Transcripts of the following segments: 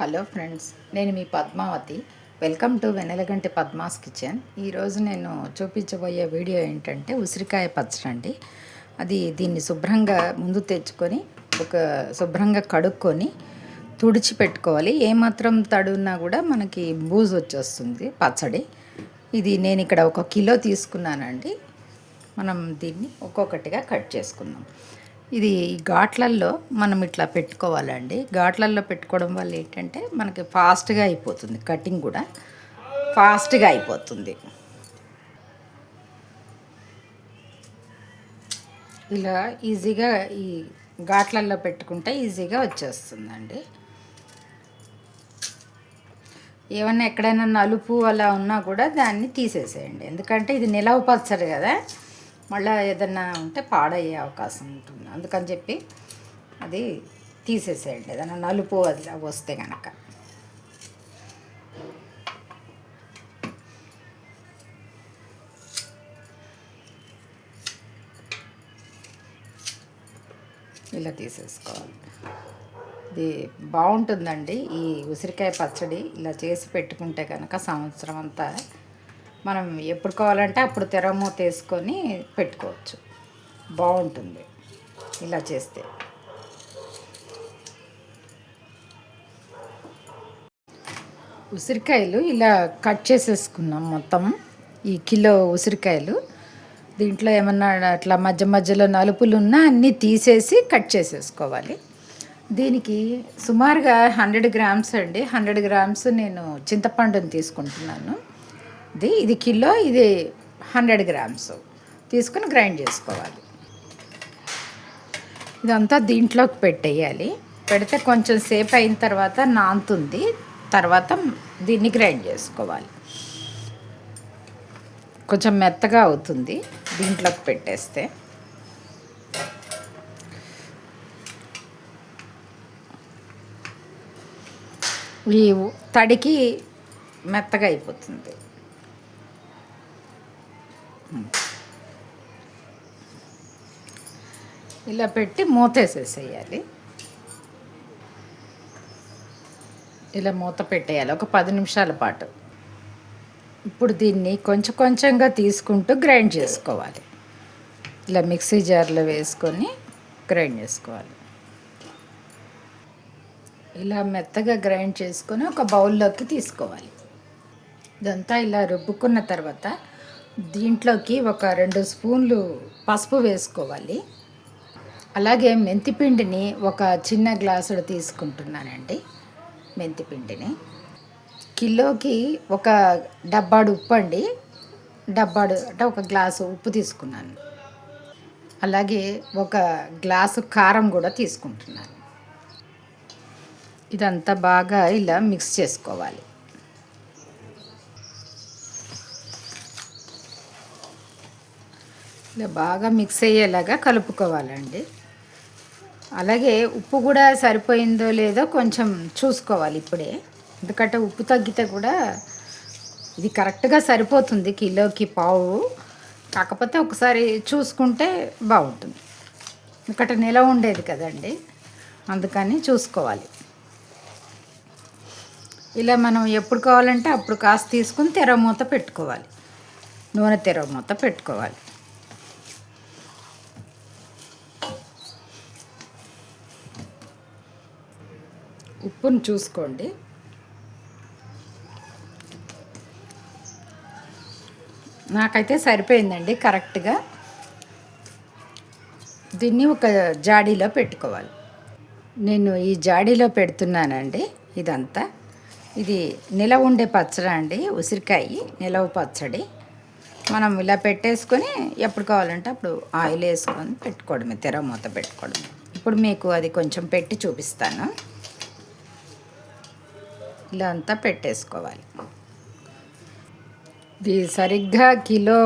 Hello friends నేను మీ Padmavathi. Welcome to Venelaganti Padma's kitchen. ఈరోజు నేను చూపించబోయే వీడియో ఏంటంటే ఉసిరికాయ పచ్చడి అండి. అది దీన్ని శుభ్రంగా ముందు తెచ్చుకొని ఒక శుభ్రంగా కడుక్కొని తుడిచి పెట్టుకోవాలి. ఏమాత్రం తడున్నా కూడా మనకి బూజు వచ్చేస్తుంది పచ్చడి. ఇది నేను ఇక్కడ ఒక కిలో తీసుకున్నానండి. మనం దీన్ని ఒక్కొక్కటిగా కట్ చేసుకుందాం. ఇది ఈ ఘాట్లల్లో మనం ఇట్లా పెట్టుకోవాలండి. ఘాట్లల్లో పెట్టుకోవడం వల్ల ఏంటంటే మనకి ఫాస్ట్గా అయిపోతుంది. కటింగ్ కూడా ఫాస్ట్గా అయిపోతుంది. ఇలా ఈజీగా ఈ ఘాట్లల్లో పెట్టుకుంటే ఈజీగా వచ్చేస్తుందండి. ఏమన్నా ఎక్కడైనా నలుపు అలా ఉన్నా కూడా దాన్ని తీసేసేయండి. ఎందుకంటే ఇది నిలవ పచ్చడి కదా. మళ్ళీ ఏదన్నా ఉంటే పాడయ్యే అవకాశం ఉంటుంది. అందుకని చెప్పి అది తీసేసేయండి. ఏదైనా నలుపు అది వస్తే కనుక ఇలా తీసేసుకోవాలి. ఇది బాగుంటుందండి. ఈ ఉసిరికాయ పచ్చడి ఇలా చేసి పెట్టుకుంటే కనుక సంవత్సరం అంతా మనం ఎప్పుడు కావాలంటే అప్పుడు తెరమూత వేసుకొని పెట్టుకోవచ్చు. బాగుంటుంది ఇలా చేస్తే. ఉసిరికాయలు ఇలా కట్ చేసేసుకున్నాం మొత్తం ఈ కిలో ఉసిరికాయలు. దీంట్లో ఏమన్నా అట్లా మధ్య మధ్యలో నలుపులు ఉన్నా అన్నీ తీసేసి కట్ చేసేసుకోవాలి. దీనికి సుమారుగా హండ్రెడ్ గ్రామ్స్ అండి. హండ్రెడ్ గ్రామ్స్ నేను చింతపండుని తీసుకుంటున్నాను. ఇది ఇది కిలో ఇది హండ్రెడ్ గ్రామ్స్. తీసుకుని గ్రైండ్ చేసుకోవాలి. ఇదంతా దీంట్లోకి పెట్టేయాలి. పెడితే కొంచెం సేపు అయిన తర్వాత నాంతుంది. తర్వాత దీన్ని గ్రైండ్ చేసుకోవాలి. కొంచెం మెత్తగా అవుతుంది దీంట్లోకి పెట్టేస్తే. ఈ తడికి మెత్తగా అయిపోతుంది. ఇలా పెట్టి మూతేసేసేయాలి. ఇలా మూత పెట్టేయాలి ఒక పది నిమిషాల పాటు. ఇప్పుడు దీన్ని కొంచెం కొంచెంగా తీసుకుంటూ గ్రైండ్ చేసుకోవాలి. ఇలా మిక్సీ జార్లో వేసుకొని గ్రైండ్ చేసుకోవాలి. ఇలా మెత్తగా గ్రైండ్ చేసుకొని ఒక బౌల్లోకి తీసుకోవాలి. ఇదంతా ఇలా రుబ్బుకున్న తర్వాత దీంట్లోకి ఒక రెండు స్పూన్లు పసుపు వేసుకోవాలి. అలాగే మెంతిపిండిని ఒక చిన్న గ్లాసుడు తీసుకుంటున్నానండి మెంతిపిండిని. కిలోకి ఒక డబ్బాడు ఉప్పు అండి డబ్బాడు అంటే ఒక గ్లాసు ఉప్పు తీసుకున్నాను. అలాగే ఒక గ్లాసు కారం కూడా తీసుకుంటున్నాను. ఇదంతా బాగా ఇలా మిక్స్ చేసుకోవాలి. ఇలా బాగా మిక్స్ అయ్యేలాగా కలుపుకోవాలండి. అలాగే ఉప్పు కూడా సరిపోయిందో లేదో కొంచెం చూసుకోవాలి ఇప్పుడే. ఎందుకంటే ఉప్పు తగ్గితే కూడా ఇది కరెక్ట్గా సరిపోతుంది కిలోకి పావు. కాకపోతే ఒకసారి చూసుకుంటే బాగుంటుంది. ఎందుకంటే నిలవ ఉండేది కదండి. అందుకని చూసుకోవాలి. ఇలా మనం ఎప్పుడు కావాలంటే అప్పుడు కాస్త తీసుకుని తెరమూత పెట్టుకోవాలి. నూనె తెరమూత పెట్టుకోవాలి. ఉప్పును చూసుకోండి. నాకైతే సరిపోయిందండి కరెక్ట్గా. దీన్ని ఒక జాడీలో పెట్టుకోవాలి. నేను ఈ జాడీలో పెడుతున్నానండి ఇదంతా. ఇది నిలవ ఉండే పచ్చడి అండి ఉసిరికాయ నిలవ పచ్చడి. మనం ఇలా పెట్టేసుకొని ఎప్పుడు కావాలంటే అప్పుడు ఆయిల్ వేసుకొని పెట్టుకోవడమే తెర మూత పెట్టుకోవడమే. ఇప్పుడు మీకు అది కొంచెం పెట్టి చూపిస్తాను. ఇలా అంతా పెట్టేసుకోవాలి. ఇది సరిగ్గా కిలో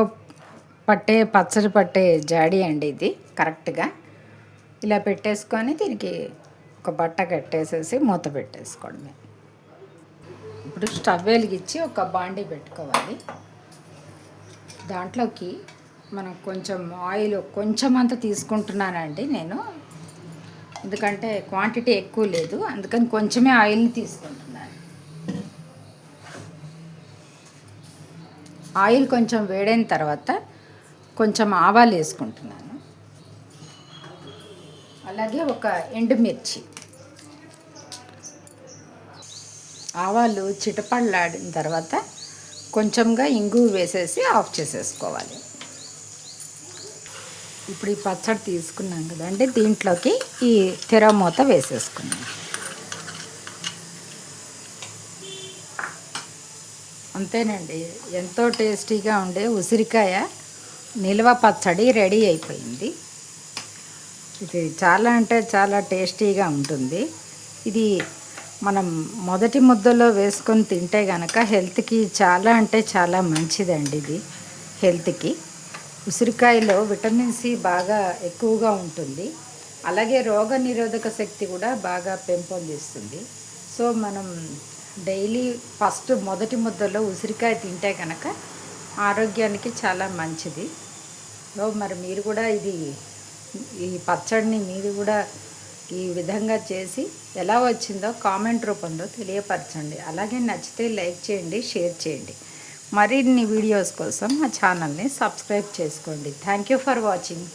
పట్టే పచ్చడి పట్టే జాడీ అండి ఇది కరెక్ట్గా. ఇలా పెట్టేసుకొని దీనికి ఒక బట్ట కట్టేసేసి మూత పెట్టేసుకోవడమే ఇప్పుడు స్టవ్ వెలిగించి ఒక బాండీ పెట్టుకోవాలి. దాంట్లోకి మనం కొంచెం ఆయిల్ కొంచెం అంత తీసుకుంటున్నానండి నేను. ఎందుకంటే క్వాంటిటీ ఎక్కువ లేదు అందుకని కొంచెమే ఆయిల్ని తీసుకుంటాను ఆయిల్ కొంచెం వేడైన తర్వాత కొంచెం ఆవాలు వేసుకుంటున్నాను. అలాగే ఒక ఎండుమిర్చి. ఆవాలు చిటపళ్ళాడిన తర్వాత కొంచెంగా ఇంగు వేసేసి ఆఫ్ చేసేసుకోవాలి. ఇప్పుడు ఈ పచ్చడి తీసుకున్నాం కదండి దీంట్లోకి ఈ తెర మూత వేసేసుకున్నాం. అంతేనండి. ఎంతో టేస్టీగా ఉండే ఉసిరికాయ నిల్వ పచ్చడి రెడీ అయిపోయింది. ఇది చాలా అంటే చాలా టేస్టీగా ఉంటుంది. ఇది మనం మొదటి ముద్దలో వేసుకొని తింటే కనుక హెల్త్కి చాలా అంటే చాలా మంచిదండి ఇది హెల్త్కి. ఉసిరికాయలో విటమిన్ సి బాగా ఎక్కువగా ఉంటుంది. అలాగే రోగ నిరోధక శక్తి కూడా బాగా పెంపొందిస్తుంది. సో మనం డైలీ ఫస్ట్ మొదటి ముద్దలో ఉసిరికాయ తింటే కనుక ఆరోగ్యానికి చాలా మంచిది. సో మరి మీరు కూడా ఇది ఈ పచ్చడిని మీరు కూడా ఈ విధంగా చేసి ఎలా వచ్చిందో కామెంట్ రూపంలో తెలియపరచండి. అలాగే నచ్చితే లైక్ చేయండి షేర్ చేయండి. మరిన్ని వీడియోస్ కోసం మా ఛానల్ని సబ్స్క్రైబ్ చేసుకోండి. Thank you for watching.